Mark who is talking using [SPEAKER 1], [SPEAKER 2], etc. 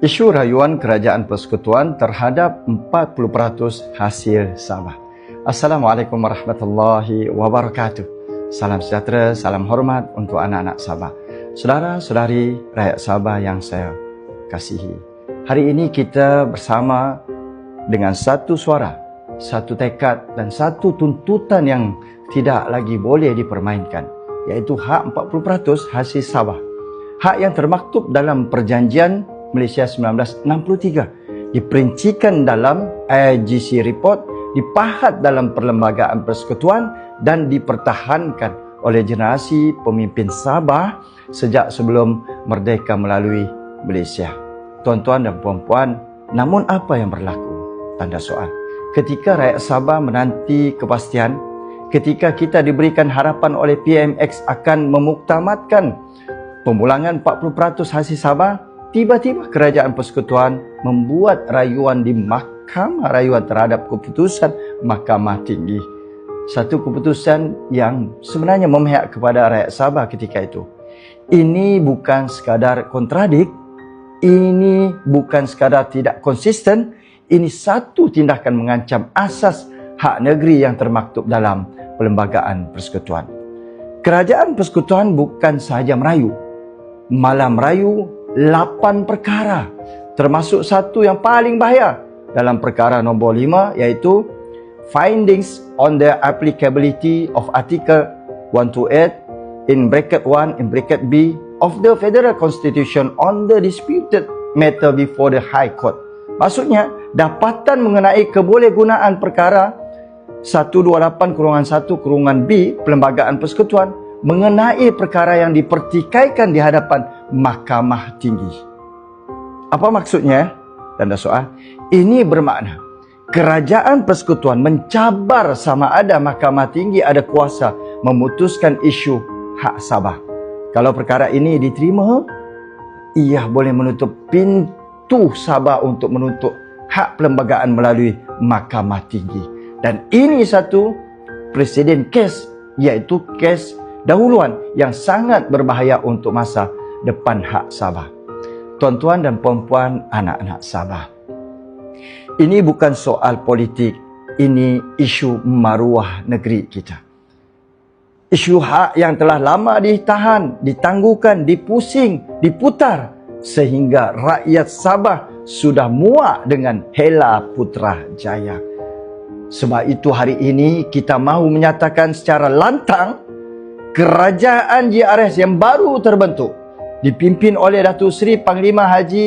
[SPEAKER 1] Isu rayuan kerajaan persekutuan terhadap 40% hasil Sabah. Assalamualaikum warahmatullahi wabarakatuh. Salam sejahtera, salam hormat untuk anak-anak Sabah. Saudara-saudari rakyat Sabah yang saya kasihi. Hari ini kita bersama dengan satu suara, satu tekad dan satu tuntutan yang tidak lagi boleh dipermainkan iaitu hak 40% hasil Sabah. Hak yang termaktub dalam perjanjian Malaysia 1963 diperincikan dalam IGC report dipahat dalam perlembagaan persekutuan dan dipertahankan oleh generasi pemimpin Sabah sejak sebelum merdeka melalui Malaysia. Tuan-tuan dan puan-puan, namun apa yang berlaku? Tanda soal. Ketika rakyat Sabah menanti kepastian, ketika kita diberikan harapan oleh PMX akan memuktamadkan pemulangan 40% hasil Sabah, Tiba-tiba kerajaan persekutuan membuat rayuan di mahkamah rayuan terhadap keputusan mahkamah tinggi. Satu keputusan yang sebenarnya memihak kepada rakyat Sabah ketika itu. Ini bukan sekadar kontradik, ini bukan sekadar tidak konsisten, ini satu tindakan mengancam asas hak negeri yang termaktub dalam perlembagaan persekutuan. Kerajaan persekutuan bukan sahaja merayu, malam merayu lapan perkara termasuk satu yang paling bahaya dalam perkara nombor lima iaitu findings on the applicability of article 128 in bracket 1 in bracket B of the federal constitution on the disputed matter before the high court. Maksudnya dapatan mengenai kebolehgunaan perkara 128 kurungan 1 kurungan B perlembagaan persekutuan mengenai perkara yang dipertikaikan di hadapan mahkamah tinggi. Apa maksudnya? Tanda soal. Ini bermakna kerajaan persekutuan mencabar sama ada mahkamah tinggi ada kuasa memutuskan isu hak Sabah. Kalau perkara ini diterima, ia boleh menutup pintu Sabah untuk menuntut hak perlembagaan melalui mahkamah tinggi. Dan ini satu presiden kes iaitu kes dahuluan yang sangat berbahaya untuk masa depan hak Sabah. Tuan-tuan dan puan-puan anak-anak Sabah. Ini bukan soal politik, ini isu maruah negeri kita. Isu hak yang telah lama ditahan, ditangguhkan, dipusing, diputar sehingga rakyat Sabah sudah muak dengan Hela Putra Jaya. Sebab itu hari ini kita mahu menyatakan secara lantang kerajaan JRS yang baru terbentuk dipimpin oleh Datuk Seri Panglima Haji